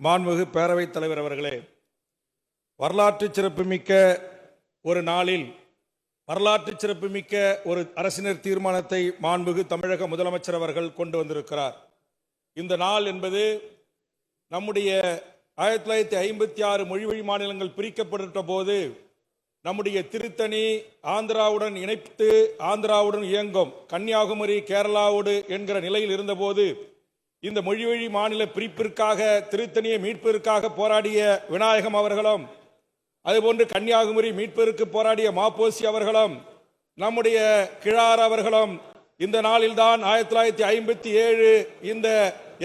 மாண்புமிகு பேரவைத் தலைவர் அவர்களே வரலாற்று சிறப்புமிக்க ஒரு நாளில் வரலாற்று சிறப்புமிக்க ஒரு அரசினர் தீர்மானத்தை மாண்புகு தமிழக முதலமைச்சர் அவர்கள் கொண்டு வந்திருக்கிறார். இந்த நாள் என்பது நம்முடைய ஆயிரத்தி தொள்ளாயிரத்தி ஐம்பத்தி ஆறு மொழிவழி மாநிலங்கள் பிரிக்கப்பட்ட போது நம்முடைய திருத்தணி ஆந்திராவுடன் இணைத்து ஆந்திராவுடன் இயங்கும் கன்னியாகுமரி கேரளாவோடு என்கிற நிலையில் இருந்தபோது இந்த மொழிவழி மாநில பிரிப்பிற்காக திருத்தணியை மீட்பிற்காக போராடிய விநாயகம் அவர்களும் அதுபோன்று கன்னியாகுமரி மீட்பிற்கு போராடிய மாப்போசி அவர்களும் நம்முடைய கிழார் அவர்களும் இந்த நாளில்தான் ஆயிரத்தி தொள்ளாயிரத்தி ஐம்பத்தி ஏழு இந்த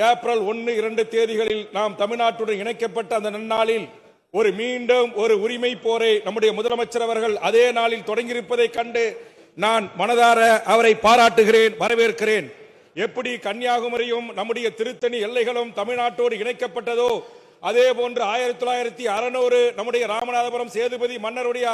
ஏப்ரல் ஒன்று இரண்டு தேதிகளில் நாம் தமிழ்நாட்டுடன் இணைக்கப்பட்ட அந்த நன்னாளில் ஒரு மீண்டும் ஒரு உரிமை போரை நம்முடைய முதலமைச்சர் அவர்கள் அதே நாளில் தொடங்கியிருப்பதை கண்டு நான் மனதார அவரை பாராட்டுகிறேன் வரவேற்கிறேன். எப்படி கன்னியாகுமரியும் நம்முடைய திருத்தணி எல்லைகளும் தமிழ்நாட்டோடு இணைக்கப்பட்டதோ அதே போன்று ஆயிரத்தி தொள்ளாயிரத்தி அறுநூறு நம்முடைய ராமநாதபுரம் சேதுபதி மன்னருடைய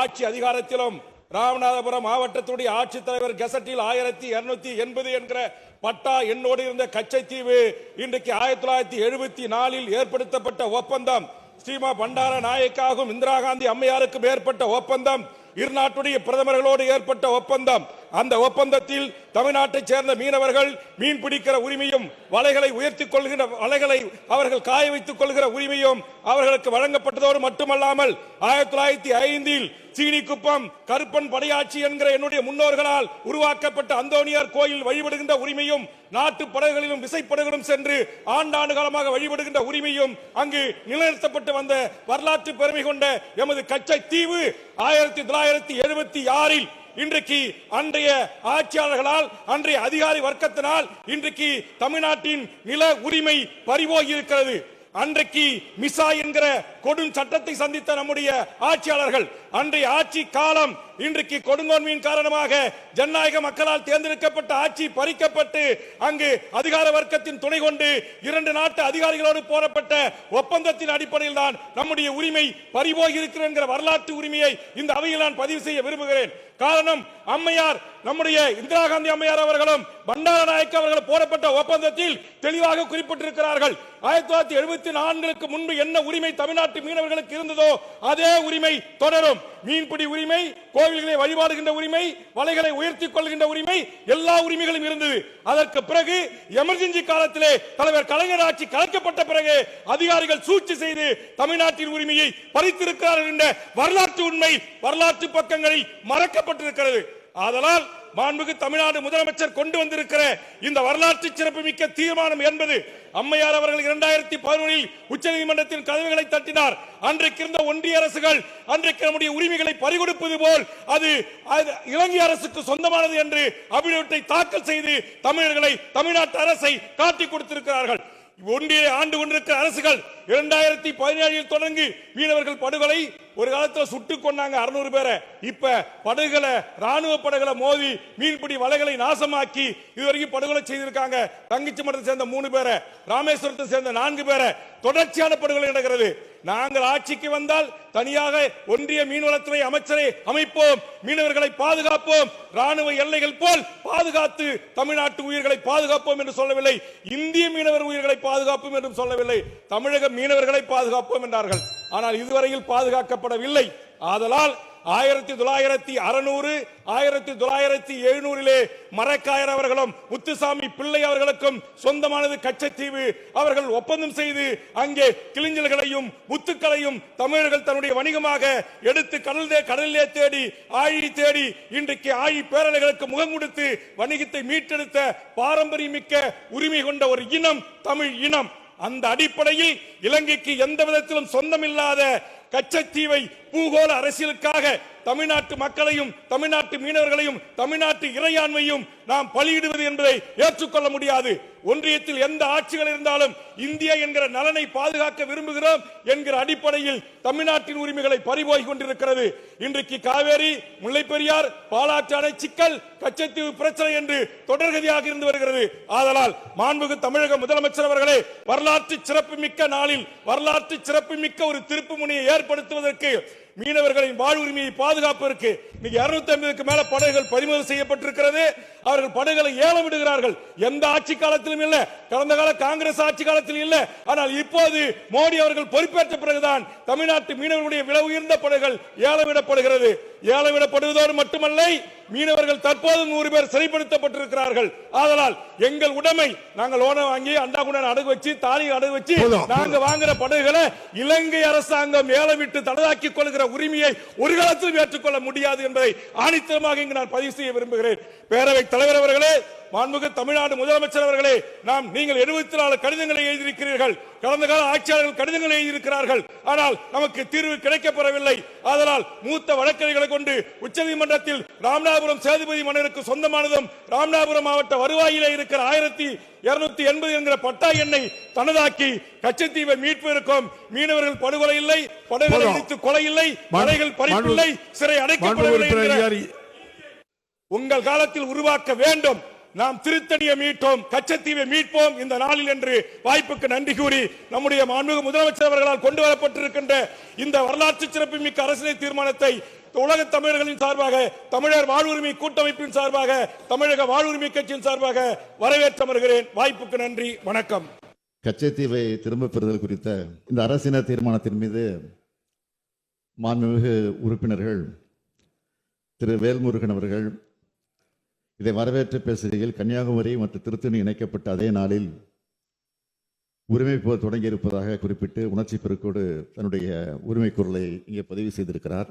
ஆட்சி அதிகாரத்திலும் ராமநாதபுரம் மாவட்டத்துடைய ஆட்சித்தலைவர் கெசட்டில் ஆயிரத்தி இருநூத்தி எண்பது என்கிற பட்டா எண்ணோடு இருந்த கச்சைத்தீவு இன்றைக்கு ஆயிரத்தி தொள்ளாயிரத்தி எழுபத்தி நாலில் ஏற்படுத்தப்பட்ட ஒப்பந்தம். ஸ்ரீமா பண்டார நாயக்காகும் இந்திரா காந்தி அம்மையாருக்கும் ஏற்பட்ட ஒப்பந்தம். இரு நாட்டுடைய பிரதமர்களோடு ஏற்பட்ட ஒப்பந்தம். அந்த ஒப்பந்தத்தில் தமிழ்நாட்டைச் சேர்ந்த மீனவர்கள் மீன் பிடிக்கிற உரிமையும் வலைகளை உயர்த்திக் கொள்கிற வலைகளை அவர்கள் காய வைத்துக் கொள்கிற உரிமையும் அவர்களுக்கு வழங்கப்பட்டதோடு மட்டுமல்லாமல் ஆயிரத்தி தொள்ளாயிரத்தி ஐந்தில் சீனிக்குப்பம் கருப்பன் படையாட்சி என்கிற என்னுடைய முன்னோர்களால் உருவாக்கப்பட்ட அந்தோனியார் கோயில் வழிபடுகின்ற உரிமையும் நாட்டு படகுகளிலும் விசைப்படகுகளும் சென்று ஆண்டாண்டு காலமாக வழிபடுகின்ற உரிமையும் அங்கு நிலைநிறுத்தப்பட்டு வந்த வரலாற்று பெருமை கொண்ட எமது கச்சை தீவு ஆயிரத்தி தொள்ளாயிரத்தி எழுபத்தி ஆறில் இன்றைக்கு அன்றைய ஆட்சியாளர்களால் அன்றைய அதிகாரி வர்க்கத்தினால் இன்றைக்கு தமிழ்நாட்டின் நில உரிமை பறிவோகி இருக்கிறது. அன்றைக்கு மிசா என்கிற கொடும் சட்டத்தை சந்தித்த நம்முடைய ஆட்சியாளர்கள் அன்றைய ஆட்சி காலம் இன்றைக்கு கொடுங்கோன்மையின் காரணமாக ஜனநாயக மக்களால் தேர்ந்தெடுக்கப்பட்ட ஆட்சி பறிக்கப்பட்டு அங்கு அதிகார வர்க்கத்தின் துணை கொண்டு இரண்டு நாட்டு அதிகாரிகளோடு போடப்பட்ட ஒப்பந்தத்தின் அடிப்படையில் தான் நம்முடைய உரிமை பறிபோகி இருக்கிற வரலாற்று உரிமையை இந்த அவையில் நான் பதிவு செய்ய விரும்புகிறேன். காரணம் அம்மையார் நம்முடைய இந்திரா காந்தி அம்மையார் அவர்களும் பண்டார நாயக் அவர்கள் போடப்பட்ட ஒப்பந்தத்தில் தெளிவாக குறிப்பிட்டிருக்கிறார்கள். ஆயிரத்தி தொள்ளாயிரத்தி எழுபத்தி நான்குக்கு முன்பு என்ன உரிமை தமிழ்நாட்டு மீனவர்களுக்கு இருந்ததோ அதே உரிமை தொடரும். மீன்பிடி உரிமை கோவில்களை வழிபாடுகின்ற உரிமை வலைகளை உயர்த்தி கொள்கின்ற உரிமை எல்லா உரிமைகளும் இருந்தது. அதற்கு பிறகு எமர்ஜென்சி காலத்திலே தலைவர் கலைஞர் ஆட்சி கலைக்கப்பட்ட பிறகு அதிகாரிகள் சூழ்ச்சி செய்து தமிழ்நாட்டின் உரிமையை பறித்திருக்கிறார்கள் என்ற வரலாற்று உண்மை வரலாற்று பக்கங்களில் மறக்கப்பட்டிருக்கிறது. ஆதலால் மாண்புக்கு தமிழ்நாடு முதலமைச்சர் கொண்டு வந்திருக்கிற இந்த வரலாற்று சிறப்புமிக்க தீர்மானம் என்பது அம்மையார் அவர்கள் இரண்டாயிரத்தி பதினொன்றில் உச்சநீதிமன்றத்தின் கதவுகளை தட்டினார். அன்றைக்கு இருந்த ஒன்றிய அரசுகள் அன்றைக்கு நம்முடைய உரிமைகளை பறிகொடுப்பது போல் அது அது இலங்கை அரசுக்கு சொந்தமானது என்று அபிடவிட்டை தாக்கல் செய்து தமிழர்களை தமிழ்நாட்டு அரசை காட்டி கொடுத்திருக்கிறார்கள். ஒன்றிய ஆண்டு கொண்டிருக்கிற அரசுகள் இரண்டாயிரத்தி பதினேழில் தொடங்கி மீனவர்கள் படுகொலை ஒரு காலத்துல சுட்டு கொண்டாங்க அறுநூறு பேரை. இப்ப படகுகளை ராணுவ படகுகளை மோதி மீன்பிடி வலைகளை நாசமாக்கி இதுவரைக்கும் படுகொலை செய்திருக்காங்க. தங்கச்சி மடத்தை சேர்ந்த மூணு பேரை ராமேஸ்வரத்தை சேர்ந்த நான்கு பேரை தொடர்ச்சியான படுகொலை நடக்கிறது. நாங்கள் ஆட்சிக்கு வந்தால் தனியாக ஒன்றிய மீன்வளத்துறை அமைச்சரை அமைப்போம் மீனவர்களை பாதுகாப்போம் ராணுவ எல்லைகள் போல் பாதுகாத்து தமிழ்நாட்டு உயிர்களை பாதுகாப்போம் என்று சொல்லவில்லை. இந்திய மீனவர் உயிர்களை பாதுகாப்போம் என்றும் சொல்லவில்லை. தமிழக மீனவர்களை பாதுகாப்போம் என்றார்கள். ஆனால் இதுவரையில் பாதுகாக்கப்படவில்லை. ஆதலால் ஆயிரத்தி தொள்ளாயிரத்தி அறுநூறு ஆயிரத்தி தொள்ளாயிரத்தி எழுநூறிலே மரக்காயர் அவர்களும் முத்துசாமி பிள்ளை அவர்களுக்கும் சொந்தமானது கச்சத்தீவு அவர்கள் ஒப்பந்தம் செய்து அங்கே கிளிஞ்சல்களையும் முத்துக்களையும் தமிழர்கள் தன்னுடைய வணிகமாக எடுத்து கடல் கடலிலே தேடி ஆழி தேடி இன்றைக்கு ஆழி பேரலைகளுக்கு முகம் கொடுத்து வணிகத்தை மீட்டெடுத்த பாரம்பரியமிக்க உரிமை கொண்ட ஒரு இனம் தமிழ் இனம். அந்த அடிப்படையில் இலங்கைக்கு எந்த விதத்திலும் சொந்தமில்லாத கச்சத்தீவை பூகோள அரசியலுக்காக தமிழ்நாட்டு மக்களையும் தமிழ்நாட்டு மீனவர்களையும் தமிழ்நாட்டு இறையாண்மையும் நாம் பலியிடுவது என்பதை ஏற்றுக்கொள்ள முடியாது. ஒன்றியத்தில் எந்த ஆட்சிகள் இருந்தாலும் இந்தியா என்கிற நலனை பாதுகாக்க விரும்புகிறோம் என்கிற அடிப்படையில் தமிழ்நாட்டின் உரிமைகளை பறிபோய் கொண்டிருக்கிறது. இன்றைக்கு காவேரி முல்லைப்பெரியார் பாலாற்று அணை சிக்கல் கச்சத்தீவு பிரச்சனை என்று தொடர்கதியாக இருந்து வருகிறது. ஆதலால் மாண்புகு தமிழக முதலமைச்சர் அவர்களே வரலாற்று சிறப்புமிக்க நாளில் வரலாற்று சிறப்புமிக்க ஒரு திருப்பு முனையை ஏற்படுத்துவதற்கு மீனவர்களின் வாழ்வுரிமையை பாதுகாப்பதற்கு இன்னைக்கு இருநூத்தி ஐம்பதுக்கு மேல படகுகள் பறிமுதல் செய்யப்பட்டிருக்கிறது. அவர்கள் படகுகளை ஏலம் விடுகிறார்கள். எந்த ஆட்சி காலத்திலும் இல்ல. கடந்த கால காங்கிரஸ் ஆட்சி காலத்தில் இல்ல. ஆனால் இப்போது மோடி அவர்கள் பொறுப்பேற்ற பிறகுதான் தமிழ்நாட்டு மீனவர்களுடைய விலை உயர்ந்த படகுகள் ஏலம் ஏலம் விடப்படுவதோடு மட்டுமல்ல மீனவர்கள் தற்போது நூறு பேர் சிறைப்படுத்தப்பட்டிருக்கிறார்கள் ஆதலால் எங்கள் உடைமை நாங்கள் லோனை வாங்கி அண்டாகுடன் அடகு வச்சு தாலி அடகு வச்சு போதும், நாங்க வாங்குற படகுகளை இலங்கை அரசாங்கம் ஏலம் விட்டு தனதாக்கிக் கொள்கிற உரிமையை ஒரு காலத்திலும் ஏற்றுக்கொள்ள முடியாது என்பதை ஆணித்தரமாக இங்கு நான் பதிவு செய்ய விரும்புகிறேன். பேரவை தலைவர் அவர்களே மாண்புமிகு தமிழ்நாடு முதலமைச்சர் அவர்களே நாம் நீங்கள் எழுபத்தி நாலு கடிதங்களை எழுதியிருக்கிறீர்கள். கடந்த கால ஆட்சியாளர்கள் கடிதங்களை எழுதியிருக்கிறார்கள் ஆனால் நமக்கு தீர்வு கிடைக்கப்பெறவில்லை. அதனால் மூத்த வழக்கறிஞர்களை கொண்டு உச்சநீதிமன்றத்தில் ராமநாதபுரம் சேதுபதி மன்னருக்கு சொந்தமானதும் ராமநாதபுரம் மாவட்ட வருவாயிலே இருக்கிற ஆயிரத்தி இருநூத்தி எண்பது என்கிற பட்டா எண்ணை தனதாக்கி கச்சத்தீவை மீட்பதற்கும் மீனவர்கள் படுகொலை இல்லை. இடித்து கொலை இல்லை மலைகள் பறிப்பில்லை சிறை அடைக்கப்படவில்லை உங்கள் காலத்தில் உருவாக்க வேண்டும். நாம் திருத்தணியை மீட்டோம் கச்சத்தீவை மீட்போம் இந்த நாளில் என்று வாய்ப்புக்கு நன்றி கூறி நம்முடைய மாண்புமிகு முதலமைச்சர் அவர்களால் கொண்டு வரப்பட்டிருக்கின்ற இந்த வரலாற்று சிறப்புமிக்க அரசியல் தீர்மானத்தை உலக தமிழர்களின் சார்பாக தமிழர் வாழ்வுரிமை கூட்டமைப்பின் சார்பாக தமிழக வாழ்வுரிமை கட்சியின் சார்பாக வரவேற்று அமர்கிறேன் வாய்ப்புக்கு நன்றி வணக்கம். கச்சத்தீவை திரும்ப பெறுதல் குறித்த இந்த அரசின தீர்மானத்தின் மீது மாண்புமிகு உறுப்பினர்கள் திரு வேல்முருகன் அவர்கள் இதை வரவேற்று பேசுகையில் கன்னியாகுமரி மற்றும் திருத்தணி இணைக்கப்பட்ட அதே நாளில் உரிமை போர் தொடங்கியிருப்பதாக குறிப்பிட்டு உணர்ச்சி பெருக்கோடு தன்னுடைய உரிமை குரலை இங்கே பதிவு செய்திருக்கிறார்.